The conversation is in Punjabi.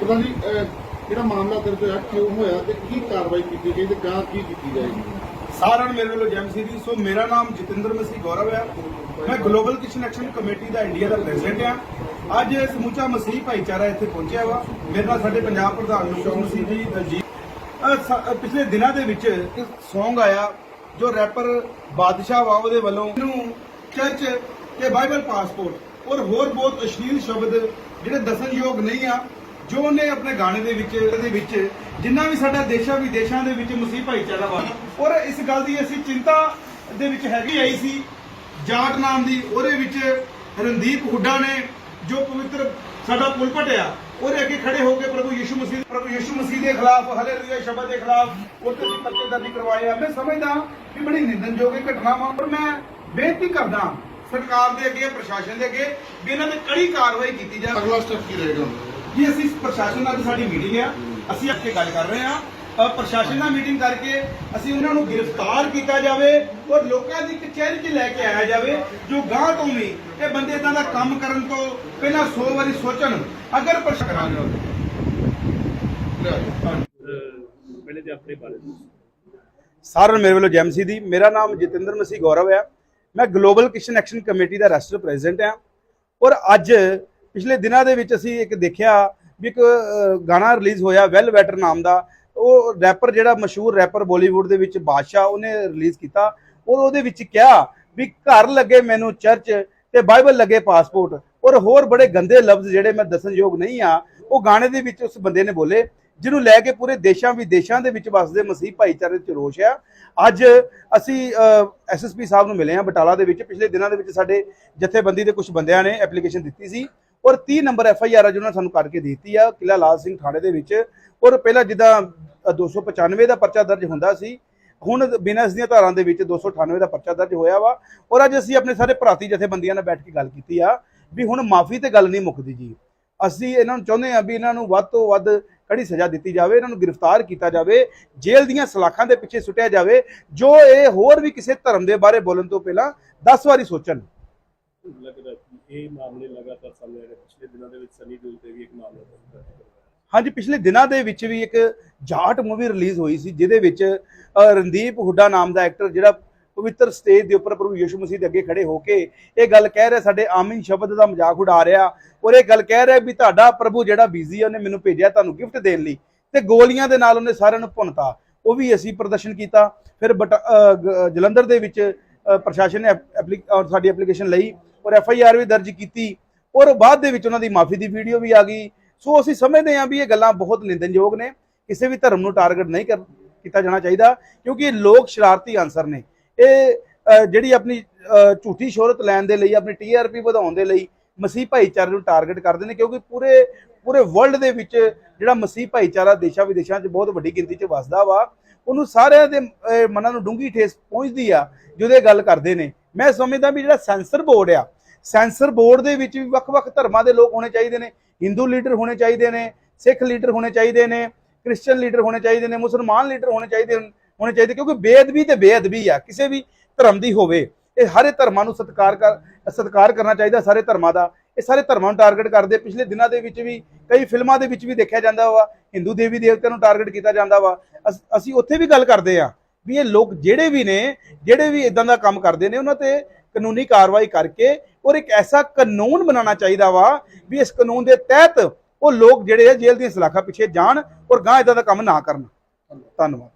ਪ੍ਰਧਾਨ ਜੀ ਜਿਹੜਾ ਮਾਮਲਾ ਦਰਜ ਹੋਇਆ, ਕਿਉਂ ਹੋਇਆ ਤੇ ਕੀ ਕਾਰਵਾਈ ਕੀਤੀ ਗਈ ਤੇ ਗਾਂ ਕੀ ਕੀਤੀ ਜਾਏਗੀ? ਸਾਰਿਆਂ ਨੂੰ ਮੇਰੇ ਵੱਲੋਂ ਜੈਮ ਸੀਰੀ ਸੋ ਮੇਰਾ ਨਾਮ ਜਤਿੰਦਰ ਮਸੀਹ ਗੌਰਵ ਹੈ। ਮੈਂ ਗਲੋਬਲ ਕਿਚਨ ਐਕਸ਼ਨ ਕਮੇਟੀ ਦਾ ਇੰਡੀਆ ਦਾ ਪ੍ਰੈਜ਼ੀਡੈਂਟ ਹਾਂ। ਅੱਜ ਇਹ ਮਸੀਹ ਭਾਈਚਾਰਾ ਇੱਥੇ ਪਹੁੰਚਿਆ ਵਾ। ਮੇਰੇ ਨਾਲ ਸਾਡੇ ਪੰਜਾਬ ਪ੍ਰਧਾਨ ਲੋਕ ਮਸੀਹ ਜੀ ਦਲਜੀਤ ਪਿਛਲੇ ਦਿਨਾਂ ਦੇ ਵਿੱਚ ਇੱਕ Song ਆਇਆ, ਜੋ ਰੈਪਰ ਬਾਦਸ਼ਾਹ ਵਾ, ਉਹਦੇ ਵੱਲੋਂ ਇਹਨੂੰ ਚਰਚ ਤੇ ਬਾਈਬਲ ਪਾਸਪੋਰਟ ਔਰ ਹੋਰ ਬਹੁਤ ਅਸ਼ਲੀਲ ਸ਼ਬਦ ਜਿਹੜੇ ਦੱਸਣਯੋਗ ਨਹੀਂ ਆ ਜੋ ਉਹਨੇ ਆਪਣੇ ਗਾਣੇ ਦੇ ਵਿੱਚ ਦੇ ਵਿੱਚ, ਜਿੰਨਾ ਵੀ ਸਾਡਾ ਦੇਸ਼ਾਂ ਵਿਦੇਸ਼ਾਂ ਦੇ ਵਿੱਚ ਮਸੀਹ ਭਾਈਚਾਰਾ ਵਾ, ਔਰ ਇਸ ਗੱਲ ਦੀ ਅਸੀਂ ਚਿੰਤਾ ਦੇ ਵਿੱਚ ਹੈਗੀ ਆਈ ਸੀ। ਜਾਟ ਨਾਮ ਦੀ ਉਹਦੇ ਵਿੱਚ ਰਣਦੀਪ ਹੁੱਡਾ ਨੇ ਜੋ ਪਵਿੱਤਰ ਸਾਡਾ ਪੁਲਪਟ ਆ ਉਹਦੇ ਅੱਗੇ ਖੜੇ ਹੋ ਕੇ ਪ੍ਰਭੂ ਯਿਸੂ ਮਸੀਹ, ਪ੍ਰਭੂ ਯਿਸੂ ਮਸੀਹ ਦੇ ਖਿਲਾਫ ਹਾਲੇਲੂਇਆ ਸ਼ਬਦ ਦੇ ਖਿਲਾਫ ਉੱਤੇ ਵੀ ਪਰਚੇ ਦਰਜ ਕਰਵਾਏ ਆ। ਮੈਂ ਸਮਝਦਾ ਕਿ ਬੜੀ ਨਿੰਦਨਯੋਗ ਘਟਨਾ ਵਾ ਪਰ ਮੈਂ ਬੇਨਤੀ ਕਰਦਾ ਸਰਕਾਰ ਦੇ ਅੱਗੇ, ਪ੍ਰਸ਼ਾਸਨ ਦੇ ਅੱਗੇ ਵੀ ਇਹਨਾਂ ਤੇ ਕੜੀ ਕਾਰਵਾਈ ਕੀਤੀ ਜਾਵੇ। ਅਗਲਾ ਸਟੈਪ ਕੀ ਰਹੇਗਾ? ਜੀ ਅਸੀਂ ਪ੍ਰਸ਼ਾਸਨ ਨਾਲ ਸਾਡੀ ਮੀਟਿੰਗ ਆ ਅਸੀਂ ਅੱਗੇ ਗੱਲ ਕਰ ਰਹੇ ਅ, ਪ੍ਰਸ਼ਾਸਨ ਨਾਲ ਮੀਟਿੰਗ ਕਰਕੇ ਅਸੀਂ ਉਹਨਾਂ ਨੂੰ ਗ੍ਰਿਫਤਾਰ ਕੀਤਾ ਜਾਵੇ ਔਰ ਲੋਕਾਂ ਦੀ ਕਚਹਿਰੀ 'ਚ ਲੈ ਕੇ ਆਇਆ ਜਾਵੇ ਜੋ ਗਾਂ ਤੋਂ ਵੀ ਇਹ ਬੰਦੇ ਇਦਾਂ ਦਾ ਕੰਮ ਕਰਨ ਤੋਂ ਪਹਿਲਾਂ 100 ਵਾਰੀ ਸੋਚਣ ਅਗਰ ਪ੍ਰਸ਼ਾਸਨ ਕਰਾਂਗੇ ਲਿਆ ਜੀ। ਪਹਿਲੇ ਤੇ ਆਪਣੇ ਬਾਰੇ ਦੱਸੋ। ਸਾਰਿਆਂ ਨੂੰ ਮੇਰੇ ਵੱਲੋਂ ਜੈਮਸੀ ਦੀ ਮੇਰਾ ਨਾਮ ਜਤਿੰਦਰ ਮਸੀਹ ਗੌਰਵ ਹੈ ਮੈਂ ਗਲੋਬਲ ਕਿਸ਼ਨ ਐਕਸ਼ਨ ਕਮੇਟੀ ਦਾ ਰਾਸ਼ਟਰ ਪ੍ਰੈਜ਼ੀਡੈਂਟ ਹਾਂ ਔਰ ਅੱਜ ਪਿਛਲੇ ਦਿਨਾਂ ਦੇ ਵਿੱਚ ਅਸੀਂ ਇੱਕ ਦੇਖਿਆ ਵੀ ਇੱਕ ਗਾਣਾ ਰਿਲੀਜ਼ ਹੋਇਆ, ਵੈਲ ਵੈਟਰ ਨਾਮ ਦਾ। ਉਹ ਰੈਪਰ ਜਿਹੜਾ ਮਸ਼ਹੂਰ ਰੈਪਰ ਬਾਲੀਵੁੱਡ ਦੇ ਵਿੱਚ ਬਾਦਸ਼ਾਹ ਉਹਨੇ ਰਿਲੀਜ਼ ਕੀਤਾ। ਔਰ ਉਹਦੇ ਵਿੱਚ ਕਿਹਾ ਵੀ ਘਰ ਲੱਗੇ ਮੈਨੂੰ ਚਰਚ ਤੇ ਬਾਈਬਲ ਲੱਗੇ ਪਾਸਪੋਰਟ। ਔਰ ਹੋਰ ਬੜੇ ਗੰਦੇ ਲਫ਼ਜ਼ ਜਿਹੜੇ ਮੈਂ ਦੱਸਣਯੋਗ ਨਹੀਂ ਆ, ਉਹ ਗਾਣੇ ਦੇ ਵਿੱਚ ਉਸ ਬੰਦੇ ਨੇ ਬੋਲੇ, ਜਿਹਨੂੰ ਲੈ ਕੇ ਪੂਰੇ ਦੇਸ਼ਾਂ ਵਿਦੇਸ਼ਾਂ ਦੇ ਵਿੱਚ ਵਸਦੇ ਮਸੀਹ ਭਾਈਚਾਰੇ 'ਚ ਰੋਸ਼ ਆ। ਅੱਜ ਅਸੀਂ ਐਸਐਸਪੀ ਸਾਹਿਬ ਨੂੰ ਮਿਲੇ ਆ ਬਟਾਲਾ ਦੇ ਵਿੱਚ। ਪਿਛਲੇ ਦਿਨਾਂ ਦੇ ਵਿੱਚ ਸਾਡੇ ਜਥੇਬੰਦੀ ਦੇ ਕੁਝ ਬੰਦਿਆਂ ਨੇ ਐਪਲੀਕੇਸ਼ਨ ਦਿੱਤੀ ਸੀ। ਔਰ 30 ਨੰਬਰ ਐੱਫ ਆਈ ਆਰ ਜਿਹਨਾਂ ਨੇ ਸਾਨੂੰ ਕਰਕੇ ਦਿੱਤੀ ਆ ਕਿਲਾ ਲਾਲ ਸਿੰਘ ਥਾਣੇ ਦੇ ਵਿੱਚ। ਔਰ ਪਹਿਲਾਂ ਜਿੱਦਾਂ ਅ, 295 ਦਾ ਪਰਚਾ ਦਰਜ ਹੁੰਦਾ ਸੀ ਹੁਣ ਬਿਨਾਂ ਇਸ ਦੀਆਂ ਧਾਰਾਂ ਦੇ ਵਿੱਚ 298 ਦਾ ਪਰਚਾ ਦਰਜ ਹੋਇਆ ਵਾ। ਔਰ ਅੱਜ ਅਸੀਂ ਆਪਣੇ ਸਾਰੇ ਭਰਾਤੀ ਜਥੇਬੰਦੀਆਂ ਨਾਲ ਬੈਠ ਕੇ ਗੱਲ ਕੀਤੀ ਆ ਵੀ ਹੁਣ ਮਾਫੀ ਤੇ ਗੱਲ ਨਹੀਂ ਮੁੱਕਦੀ ਜੀ। ਅਸੀਂ ਇਹਨਾਂ ਨੂੰ ਚਾਹੁੰਦੇ ਆ ਵੀ ਇਹਨਾਂ ਨੂੰ ਵੱਧ ਤੋਂ ਵੱਧ ਕੜੀ ਸਜ਼ਾ ਦਿੱਤੀ ਜਾਵੇ ਇਹਨਾਂ ਨੂੰ ਗ੍ਰਿਫਤਾਰ ਕੀਤਾ ਜਾਵੇ ਜੇਲ੍ਹ ਦੀਆਂ ਸਲਾਖਾਂ ਦੇ ਪਿੱਛੇ ਸੁੱਟਿਆ ਜਾਵੇ ਜੋ ਇਹ ਹੋਰ ਵੀ ਕਿਸੇ ਧਰਮ ਦੇ ਬਾਰੇ ਬੋਲਣ ਤੋਂ ਪਹਿਲਾਂ 10 ਵਾਰੀ ਸੋਚਣ। ਲੱਗਦਾ ਇਹ ਮਾਮਲੇ ਲਗਾਤਾਰ ਸਾਹਮਣੇ ਆ ਰਹੇ। ਪਿਛਲੇ ਦਿਨਾਂ ਦੇ ਵਿੱਚ ਸਨੀ ਦਿਓਲ ਤੇ ਵੀ ਇੱਕ ਮਾਮਲਾ ਦਰਜ ਕਰਵਾਇਆ ਹਾਂਜੀ, ਪਿਛਲੇ ਦਿਨਾਂ ਦੇ ਵਿੱਚ ਵੀ ਇੱਕ ਜਾਟ ਮੂਵੀ ਰਿਲੀਜ਼ ਹੋਈ ਸੀ, ਜਿਹਦੇ ਵਿੱਚ ਰਣਦੀਪ ਹੁੱਡਾ ਨਾਮ ਦਾ ਐਕਟਰ ਜਿਹੜਾ ਪਵਿੱਤਰ ਸਟੇਜ ਦੇ ਉੱਪਰ ਪ੍ਰਭੂ ਯਿਸੂ ਮਸੀਹ ਦੇ ਅੱਗੇ ਖੜੇ ਹੋ ਕੇ ਇਹ ਗੱਲ ਕਹਿ ਰਿਹਾ, ਸਾਡੇ ਆਮੀਨ ਸ਼ਬਦ ਦਾ ਮਜ਼ਾਕ ਉਡਾ ਰਿਹਾ ਔਰ ਇਹ ਗੱਲ ਕਹਿ ਰਿਹਾ ਵੀ ਤੁਹਾਡਾ ਪ੍ਰਭੂ ਜਿਹੜਾ ਬਿਜ਼ੀ ਆ, ਉਹਨੇ ਮੈਨੂੰ ਭੇਜਿਆ ਤੁਹਾਨੂੰ ਗਿਫਟ ਦੇਣ ਲਈ ਤੇ ਗੋਲੀਆਂ ਦੇ ਨਾਲ ਉਹਨੇ ਸਾਰਿਆਂ ਨੂੰ ਭੁੰਨਤਾ। ਉਹ ਵੀ ਅਸੀਂ ਪ੍ਰਦਰਸ਼ਨ ਕੀਤਾ। ਫਿਰ ਬਟ- ਜਲੰਧਰ ਦੇ ਵਿੱਚ ਪ੍ਰਸ਼ਾਸਨ ਨੇ ਐਪਲੀ- ਸਾਡੀ ਐਪਲੀਕੇਸ਼ਨ ਲਈ ਔਰ ਐਫ ਆਈ ਆਰ ਵੀ ਦਰਜ ਕੀਤੀ ਔਰ ਬਾਅਦ ਦੇ ਵਿੱਚ ਉਹਨਾਂ ਦੀ ਮਾਫੀ ਦੀ ਵੀਡੀਓ ਵੀ ਆ ਗਈ। ਸੋ ਅਸੀਂ ਸਮਝਦੇ ਹਾਂ ਵੀ ਇਹ ਗੱਲਾਂ ਬਹੁਤ ਨਿੰਦਨਯੋਗ ਨੇ। ਕਿਸੇ ਵੀ ਧਰਮ ਨੂੰ ਟਾਰਗੇਟ ਨਹੀਂ ਕਰ, ਕੀਤਾ ਜਾਣਾ ਚਾਹੀਦਾ ਕਿਉਂਕਿ ਇਹ ਲੋਕ ਸ਼ਰਾਰਤੀ ਅਨਸਰ ਨੇ। ਇਹ ਜਿਹੜੀ ਆਪਣੀ ਝੂਠੀ ਸ਼ੋਹਰਤ ਲੈਣ ਦੇ ਲਈ, ਆਪਣੀ ਟੀਆਰਪੀ ਵਧਾਉਣ ਦੇ ਲਈ ਮਸੀਹ ਭਾਈਚਾਰੇ ਨੂੰ ਟਾਰਗੇਟ ਕਰਦੇ ਨੇ ਕਿਉਂਕਿ ਪੂਰੇ ਪੂਰੇ ਵਰਲਡ ਦੇ ਵਿੱਚ ਜਿਹੜਾ ਮਸੀਹ ਭਾਈਚਾਰਾ ਦੇਸ਼ਾਂ ਵਿਦੇਸ਼ਾਂ 'ਚ ਬਹੁਤ ਵੱਡੀ ਗਿਣਤੀ 'ਚ ਵਸਦਾ ਵਾ, ਉਹਨੂੰ ਸਾਰਿਆਂ ਦੇ ਮਨਾਂ ਨੂੰ ਡੂੰਗੀ ਠੇਸ ਪਹੁੰਚਦੀ ਆ ਜਦੋਂ ਇਹ ਗੱਲ ਕਰਦੇ ਨੇ। ਮੈਂ ਸਮਝਦਾ ਵੀ ਜਿਹੜਾ ਸੈਂਸਰ ਬੋਰਡ ਆ ਸੈਂਸਰ ਬੋਰਡ ਦੇ ਵਿੱਚ ਵੀ ਵੱਖ-ਵੱਖ ਧਰਮਾਂ ਦੇ ਲੋਕ ਹੋਣੇ ਚਾਹੀਦੇ ਨੇ ਹਿੰਦੂ ਲੀਡਰ ਹੋਣੇ ਚਾਹੀਦੇ ਨੇ ਸਿੱਖ ਲੀਡਰ ਹੋਣੇ ਚਾਹੀਦੇ ਨੇ ਕ੍ਰਿਸਚੀਅਨ ਲੀਡਰ ਹੋਣੇ ਚਾਹੀਦੇ ਨੇ, ਮੁਸਲਮਾਨ ਲੀਡਰ ਹੋਣੇ ਚਾਹੀਦੇ ਹੋਣੇ ਚਾਹੀਦੇ ਕਿਉਂਕਿ ਬੇਅਦਬੀ ਤੇ ਬੇਅਦਬੀ ਆ, ਕਿਸੇ ਵੀ ਧਰਮ ਦੀ ਹੋਵੇ, ਇਹ ਹਰੇ ਧਰਮਾਂ ਨੂੰ ਸਤਿਕਾਰ ਕਰ, ਸਤਿਕਾਰ ਕਰਨਾ ਚਾਹੀਦਾ ਸਾਰੇ ਧਰਮਾਂ ਦਾ, ਇਹ ਸਾਰੇ ਧਰਮਾਂ ਨੂੰ ਟਾਰਗੇਟ ਕਰਦੇ, ਪਿਛਲੇ ਦਿਨਾਂ ਦੇ ਵਿੱਚ ਵੀ, ਕਈ ਫਿਲਮਾਂ ਦੇ ਵਿੱਚ ਵੀ ਦੇਖਿਆ ਜਾਂਦਾ ਵਾ ਹਿੰਦੂ ਦੇਵੀ ਦੇਵਤਿਆਂ ਨੂੰ ਟਾਰਗੇਟ ਕੀਤਾ ਜਾਂਦਾ ਵਾ, ਅਸ- ਅਸੀਂ ਉੱਥੇ ਵੀ ਗੱਲ ਕਰਦੇ ਆ ਵੀ ਇਹ ਲੋਕ ਜਿਹੜੇ ਵੀ ਨੇ, ਜਿਹੜੇ ਵੀ ਇਦਾਂ ਦਾ ਕੰਮ ਕਰਦੇ ਨੇ, ਉਹਨਾਂ ਤੇ ਕਾਨੂੰਨੀ ਕਾਰਵਾਈ ਕਰਕੇ ਔਰ ਇੱਕ ਐਸਾ ਕਾਨੂੰਨ ਬਣਾਉਣਾ ਚਾਹੀਦਾ ਵਾ ਵੀ ਇਸ ਕਾਨੂੰਨ ਦੇ ਤਹਿਤ ਉਹ ਲੋਕ ਜਿਹੜੇ ਆ ਜੇਲ੍ਹ ਦੀਆਂ ਸਲਾਖਾਂ ਪਿੱਛੇ ਜਾਣ ਔਰ ਗਾਂ ਇਦਾਂ ਦਾ ਕੰਮ ਨਾ ਕਰਨ। ਧੰਨਵਾਦ।